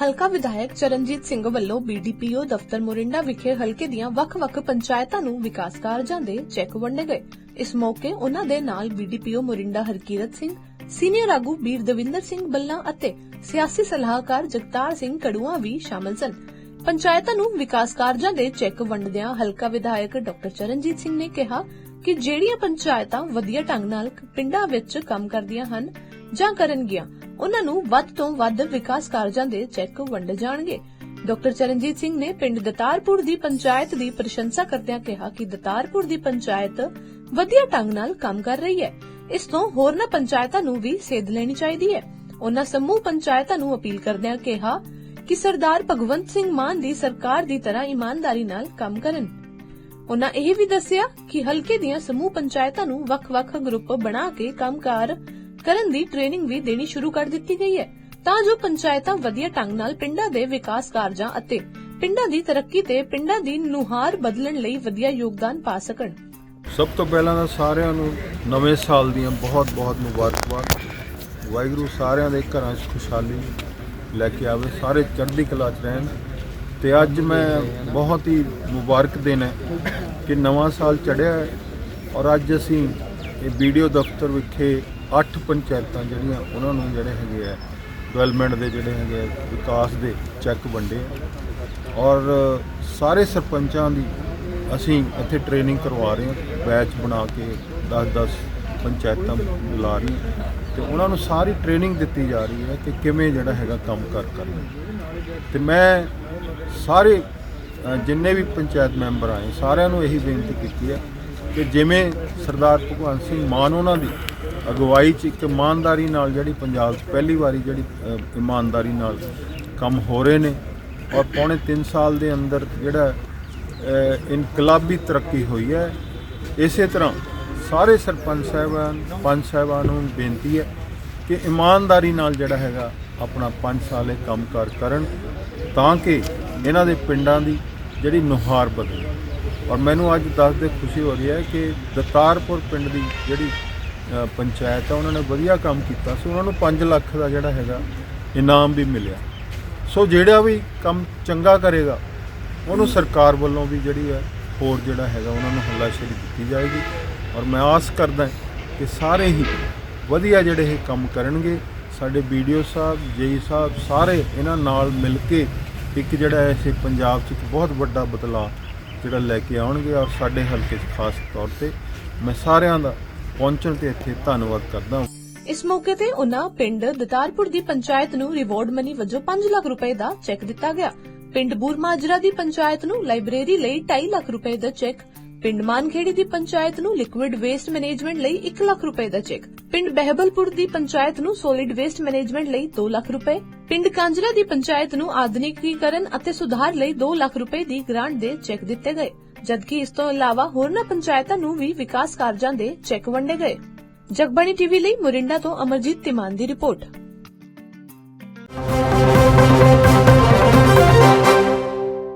ਹਲਕਾ ਵਿਧਾਇਕ ਚਰਨਜੀਤ ਸਿੰਘ ਵੱਲੋਂ ਬੀਡੀਪੀਓ ਦਫ਼ਤਰ ਮੋਰਿੰਡਾ ਵਿਖੇ ਹਲਕੇ ਦੀਆਂ ਵੱਖ-ਵੱਖ ਪੰਚਾਇਤਾਂ ਨੂੰ ਵਿਕਾਸ ਕਾਰਜਾਂ ਦੇ ਚੈੱਕ ਵੰਡੇ ਗਏ। ਇਸ ਮੌਕੇ ਉਹਨਾਂ ਦੇ ਨਾਲ ਬੀਡੀਪੀਓ ਮੋਰਿੰਡਾ ਹਰਕੀਰਤ ਸਿੰਘ, ਸੀਨੀਅਰ ਆਗੂ ਬੀਰ ਦਵਿੰਦਰ ਸਿੰਘ ਬੱਲਾ ਅਤੇ ਸਿਆਸੀ ਸਲਾਹਕਾਰ ਜਗਤਾਰ ਸਿੰਘ ਕੜੂਆ ਵੀ ਸ਼ਾਮਲ ਸਨ। ਪੰਚਾਇਤਾਂ ਨੂੰ ਵਿਕਾਸ ਕਾਰਜਾਂ ਦੇ ਚੈੱਕ ਵੰਡਦਿਆਂ ਹਲਕਾ ਵਿਧਾਇਕ ਡਾਕਟਰ ਚਰਨਜੀਤ ਸਿੰਘ ਨੇ ਕਿਹਾ ਕਿ ਜਿਹੜੀਆਂ ਪੰਚਾਇਤਾਂ ਵਧੀਆ ਢੰਗ ਨਾਲ ਪਿੰਡਾਂ ਵਿੱਚ ਕੰਮ ਕਰਦੀਆਂ ਹਨ ਜਾਂ ਕਰਨਗੀਆਂ ਉਹਨਾਂ ਨੂੰ ਵੱਧ ਤੋਂ ਵੱਧ ਵਿਕਾਸ ਕਾਰਜਾਂ ਦੇ ਚੈੱਕ ਵੰਡੇ ਜਾਣਗੇ। ਡਾਕਟਰ ਚਰਨਜੀਤ ਸਿੰਘ ਨੇ ਪਿੰਡ ਦਤਾਰਪੁਰ ਦੀ ਪੰਚਾਇਤ ਦੀ ਪ੍ਰਸ਼ੰਸਾ ਕਰਦਿਆਂ ਕਿਹਾ ਕਿ ਦਤਾਰਪੁਰ ਦੀ ਪੰਚਾਇਤ ਵਧੀਆ ਢੰਗ ਨਾਲ ਕੰਮ ਕਰ ਰਹੀ ਹੈ। ਇਸ ਤੋਂ ਹੋਰਨਾਂ ਪੰਚਾਇਤਾਂ ਨੂੰ ਵੀ ਸੇਧ ਲੈਣੀ ਚਾਹੀਦੀ ਹੈ। ਉਹਨਾਂ ਸਮੂਹ ਪੰਚਾਇਤਾਂ ਨੂੰ ਅਪੀਲ ਕਰਦਿਆਂ ਕਿਹਾ ਕਿ ਸਰਦਾਰ ਭਗਵੰਤ ਸਿੰਘ ਮਾਨ ਦੀ ਸਰਕਾਰ ਦੀ ਤਰ੍ਹਾਂ ਇਮਾਨਦਾਰੀ ਨਾਲ ਕੰਮ ਕਰਨ। ਉਹਨਾਂ ਇਹ ਵੀ ਦੱਸਿਆ ਕਿ ਹਲਕੇ ਦੀਆਂ ਸਮੂਹ ਪੰਚਾਇਤਾਂ ਨੂੰ ਵੱਖ-ਵੱਖ ਗਰੁੱਪ ਬਣਾ ਕੇ ਕੰਮਕਾਰ ਕਰਨ ਦੀ ਟ੍ਰੇਨਿੰਗ ਵੀ ਦੇਣੀ ਸ਼ੁਰੂ ਕਰ ਦਿੱਤੀ ਗਈ ਹੈ। ਤਾਂ ਜੋ ਪੰਚਾਇਤਾਂ ਵਧੀਆ ਢੰਗ ਨਾਲ ਪਿੰਡਾਂ ਦੇ ਵਿਕਾਸ ਕਾਰਜਾਂ ਅਤੇ ਪਿੰਡਾਂ ਦੀ ਤਰੱਕੀ ਤੇ ਪਿੰਡਾਂ ਦੀ ਨੁਹਾਰ ਬਦਲਣ ਲਈ ਵਧੀਆ ਯੋਗਦਾਨ ਪਾ ਸਕਣ। ਸਭ ਤੋਂ ਪਹਿਲਾਂ ਤਾਂ ਸਾਰਿਆਂ ਨੂੰ ਨਵੇਂ ਸਾਲ ਦੀਆਂ ਬਹੁਤ-ਬਹੁਤ ਮੁਬਾਰਕਬਾਦ। ਵਾਹਿਗੁਰੂ ਸਾਰਿਆਂ ਦੇ ਘਰਾਂ 'ਚ ਖੁਸ਼ਹਾਲੀ ਲੈ ਕੇ ਆਵੇ, ਸਾਰੇ ਚੜ੍ਹਦੀ ਕਲਾ 'ਚ ਰਹਿਣ। ਤੇ ਅੱਜ ਮੈਂ ਬਹੁਤ ਹੀ ਮੁਬਾਰਕ ਦਿਨ ਹੈ ਕਿ ਨਵਾਂ ਸਾਲ ਚੜ੍ਹਿਆ ਹੈ ਔਰ ਅੱਜ ਅਸੀਂ ਇਹ ਵੀਡੀਓ ਦਫ਼ਤਰ ਵਿਖੇ 8 ਪੰਚਾਇਤਾਂ ਜਿਹੜੀਆਂ ਉਹਨਾਂ ਨੂੰ ਜਿਹੜੇ ਹੈਗੇ ਆ ਡਿਵੈਲਪਮੈਂਟ ਦੇ ਜਿਹੜੇ ਹੈਗੇ ਆ, ਵਿਕਾਸ ਦੇ ਚੈੱਕ ਵੰਡੇ ਆ। ਔਰ ਸਾਰੇ ਸਰਪੰਚਾਂ ਦੀ ਅਸੀਂ ਇੱਥੇ ਟ੍ਰੇਨਿੰਗ ਕਰਵਾ ਰਹੇ ਹਾਂ ਬੈਚ ਬਣਾ ਕੇ 10-10 ਪੰਚਾਇਤਾਂ ਬੁਲਾ ਰਹੀ ਤੇ ਉਹਨਾਂ ਨੂੰ ਸਾਰੀ ਟ੍ਰੇਨਿੰਗ ਦਿੱਤੀ ਜਾ ਰਹੀ ਹੈ ਕਿ ਕਿਵੇਂ ਜਿਹੜਾ ਹੈਗਾ ਕੰਮ ਕਰ ਕਰਨਾ ਤੇ ਮੈਂ ਸਾਰੇ ਜਿੰਨੇ ਵੀ ਪੰਚਾਇਤ ਮੈਂਬਰ ਆਏ, ਸਾਰਿਆਂ ਨੂੰ ਇਹੀ ਬੇਨਤੀ ਕੀਤੀ ਹੈ ਕਿ ਜਿਵੇਂ ਸਰਦਾਰ ਭਗਵੰਤ ਸਿੰਘ ਮਾਨ ਉਹਨਾਂ ਦੀ ਅਗਵਾਈ 'ਚ ਇੱਕ ਇਮਾਨਦਾਰੀ ਨਾਲ ਜਿਹੜੀ ਪੰਜਾਬ 'ਚ ਪਹਿਲੀ ਵਾਰੀ ਜਿਹੜੀ ਇਮਾਨਦਾਰੀ ਨਾਲ ਕੰਮ ਹੋ ਰਹੇ ਨੇ ਔਰ ਪੌਣੇ 3 ਸਾਲ ਦੇ ਅੰਦਰ ਜਿਹੜਾ ਇਨਕਲਾਬੀ ਤਰੱਕੀ ਹੋਈ ਹੈ, ਇਸੇ ਤਰ੍ਹਾਂ ਸਾਰੇ ਸਰਪੰਚ ਸਾਹਿਬਾਨ ਪੰਜ ਸਾਹਿਬਾਨ ਨੂੰ ਬੇਨਤੀ ਹੈ ਕਿ ਇਮਾਨਦਾਰੀ ਨਾਲ ਜਿਹੜਾ ਹੈਗਾ ਆਪਣਾ 5 ਸਾਲ ਇਹ ਕੰਮਕਾਰ ਕਰਨ ਤਾਂ ਕਿ ਇਹਨਾਂ ਦੇ ਪਿੰਡਾਂ ਦੀ ਜਿਹੜੀ ਨੁਹਾਰ ਬਦਲੇ। ਔਰ ਮੈਨੂੰ ਅੱਜ ਦੱਸਦੇ ਖੁਸ਼ੀ ਹੋ ਰਹੀ ਹੈ ਕਿ ਦਤਾਰਪੁਰ ਪਿੰਡ ਦੀ ਜਿਹੜੀ ਪੰਚਾਇਤ ਹੈ ਉਹਨਾਂ ਨੇ ਵਧੀਆ ਕੰਮ ਕੀਤਾ। ਸੀ ਉਹਨਾਂ ਨੂੰ 5 ਲੱਖ ਦਾ ਜਿਹੜਾ ਹੈਗਾ ਇਨਾਮ ਵੀ ਮਿਲਿਆ। ਸੋ ਜਿਹੜਾ ਵੀ ਕੰਮ ਚੰਗਾ ਕਰੇਗਾ, ਉਹਨੂੰ ਸਰਕਾਰ ਵੱਲੋਂ ਵੀ ਜਿਹੜੀ ਹੈ, ਹੋਰ ਜਿਹੜਾ ਹੈਗਾ, ਉਹਨਾਂ ਨੂੰ ਹੱਲਾਸ਼ੇਰੀ ਦਿੱਤੀ ਜਾਏਗੀ। ਔਰ ਮੈਂ ਆਸ ਕਰਦਾ ਕਿ ਸਾਰੇ ਹੀ ਵਧੀਆ ਜਿਹੜੇ ਇਹ ਕੰਮ ਕਰਨਗੇ। ਸਾਡੇ ਵੀਡੀਓ ਸਾਹਿਬ, ਜੇਈ ਸਾਹਿਬ ਸਾਰੇ ਇਹਨਾਂ ਨਾਲ ਮਿਲ ਕੇ ਇੱਕ ਜਿਹੜਾ ਇਸੇ ਪੰਜਾਬ 'ਚ ਇੱਕ ਬਹੁਤ ਵੱਡਾ ਬਦਲਾਅ ਜਿਹੜਾ ਲੈ ਕੇ ਆਉਣਗੇ ਔਰ ਸਾਡੇ ਹਲਕੇ 'ਚ ਖਾਸ ਤੌਰ ਤੇ। ਮੈਂ ਸਾਰਿਆਂ ਦਾ ਪਹੁੰਚਣ ਤੇ ਇੱਥੇ ਧੰਨਵਾਦ ਕਰਦਾ ਹਾਂ। ਇਸ ਮੌਕੇ ਤੇ ਉਹਨਾਂ ਪਿੰਡ ਦਤਾਰਪੁਰ ਦੀ ਪੰਚਾਇਤ ਨੂੰ ਰਿਵਾਰਡ ਮਨੀ ਵਜੋਂ 5 ਲੱਖ ਰੁਪਏ ਦਾ ਚੈੱਕ ਦਿੱਤਾ ਗਿਆ। ਪਿੰਡ ਬੂਰਮਾਜਰਾ ਦੀ ਪੰਚਾਇਤ ਨੂੰ ਲਾਇਬ੍ਰੇਰੀ ਲਈ 2.5 ਲੱਖ ਰੁਪਏ ਦਾ ਚੈੱਕ, ਪਿੰਡ ਮਾਨਖੇੜੀ ਦੀ ਪੰਚਾਇਤ ਨੂੰ ਲਿਕੁਇਡ ਵੇਸਟ ਮੈਨੇਜਮੈਂਟ ਲਈ 1 ਲੱਖ ਰੁਪਏ ਦਾ ਚੈੱਕ। ਪਿੰਡ ਬਹਿਬਲਪੁਰ ਦੀ ਪੰਚਾਇਤ ਨੂੰ ਸੋਲਿਡ ਵੇਸਟ ਮੈਨੇਜਮੈਂਟ ਲਈ 2 ਲੱਖ ਰੁਪਏ, ਪਿੰਡ ਕਾਂਜਰਾ ਦੀ ਪੰਚਾਇਤ ਨੂੰ ਆਧੁਨਿਕੀਕਰਨ ਅਤੇ ਸੁਧਾਰ ਲਈ 2 ਲੱਖ ਰੁਪਏ ਦੀ ਗ੍ਰਾਂਟ ਦੇ ਚੈੱਕ ਦਿੱਤੇ ਗਏ, ਜਦਕਿ ਇਸ ਤੋਂ ਇਲਾਵਾ ਹੋਰਨਾਂ ਪੰਚਾਇਤਾਂ ਨੂੰ ਵੀ ਵਿਕਾਸ ਕਾਰਜਾਂ ਦੇ ਚੈੱਕ ਵੰਡੇ ਗਏ। ਜਗਬਾਣੀ ਟੀਵੀ ਲਈ ਮੁਰਿੰਡਾ ਤੋਂ ਅਮਰਜੀਤ ਤਿਮਾਨ ਦੀ ਰਿਪੋਰਟ।